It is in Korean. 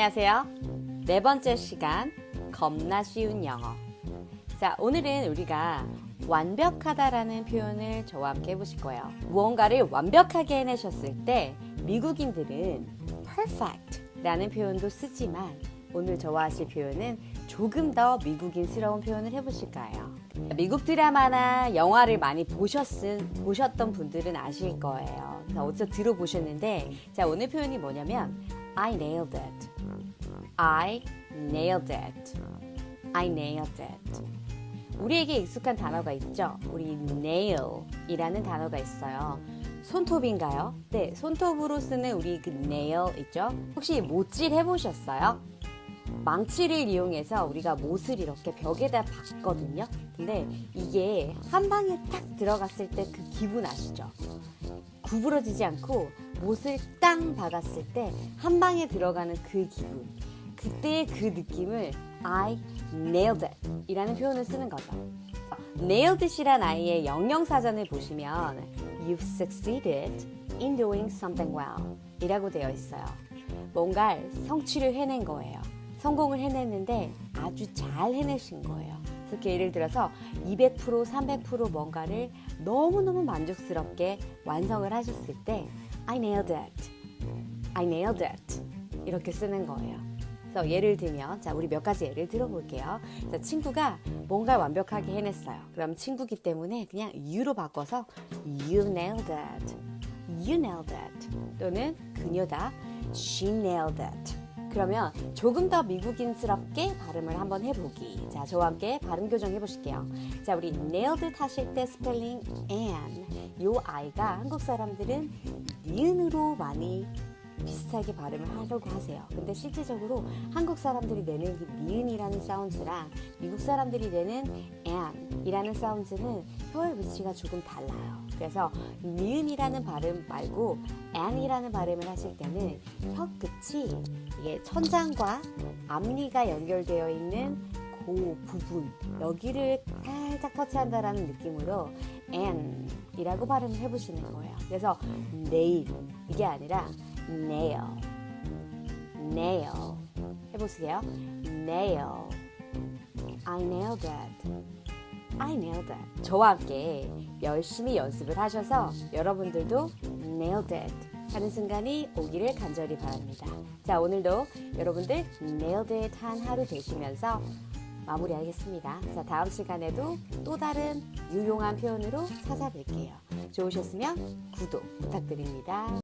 안녕하세요. 네 번째 시간 겁나 쉬운 영어. 자, 오늘은 우리가 완벽하다라는 표현을 저와 함께 해보실 거예요. 무언가를 완벽하게 해내셨을 때 미국인들은 perfect라는 표현도 쓰지만 오늘 저와 하실 표현은 조금 더 미국인스러운 표현을 해보실 거예요. 미국 드라마나 영화를 많이 보셨은, 보셨던 분들은 아실 거예요. 자, 어디서 들어보셨는데, 자, 오늘 표현이 뭐냐면, I nailed it. I nailed it. I nailed it. 우리에게 익숙한 단어가 있죠. 우리 nail이라는 단어가 있어요. 손톱인가요? 네, 손톱으로 쓰는 우리 그 nail 있죠? 혹시 못질 해보셨어요? 망치를 이용해서 우리가 못을 이렇게 벽에다 박거든요. 근데 이게 한 방에 딱 들어갔을 때 그 기분 아시죠? 구부러지지 않고 못을 땅 박았을 때 한 방에 들어가는 그 기분. 그때의 그 느낌을 I nailed it 이라는 표현을 쓰는 거죠. nailed it이란 아이의 영영사전을 보시면 You've succeeded in doing something well 이라고 되어 있어요. 뭔가를 성취를 해낸 거예요. 성공을 해냈는데 아주 잘 해내신 거예요. 그렇게 예를 들어서 200% 300% 뭔가를 너무너무 만족스럽게 완성을 하셨을 때 I nailed it. I nailed it. 이렇게 쓰는 거예요. 그래서 예를 들면 자 우리 몇 가지 예를 들어볼게요. 자, 친구가 뭔가 완벽하게 해냈어요. 그럼 친구기 때문에 그냥 you로 바꿔서 you nailed it. You nailed it. 또는 그녀다 she nailed it. 그러면 조금 더 미국인스럽게 발음을 한번 해보기. 자, 저와 함께 발음 교정 해보실게요. 자, 우리 nailed it 하실 때 스펠링 and 요 아이가 한국 사람들은 니은으로 많이 비슷하게 발음을 하려고 하세요. 근데 실질적으로 한국 사람들이 내는 그 니은이라는 사운드랑 미국 사람들이 내는 and이라는 사운드는 혀의 위치가 조금 달라요. 그래서 니은이라는 발음 말고 and이라는 발음을 하실 때는 혀 끝이 이게 천장과 앞니가 연결되어 있는 그 부분 여기를 살짝 터치한다라는 느낌으로 and이라고 발음을 해보시는 거예요. 그래서 nail 이게 아니라 nail, nail 해보세요. nail, I nailed that. I nailed that. 저와 함께 열심히 연습을 하셔서 여러분들도 nailed it 하는 순간이 오기를 간절히 바랍니다. 자, 오늘도 여러분들 nailed it 한 하루 되시면서 마무리하겠습니다. 자, 다음 시간에도 또 다른 유용한 표현으로 찾아뵐게요. 좋으셨으면 구독 부탁드립니다.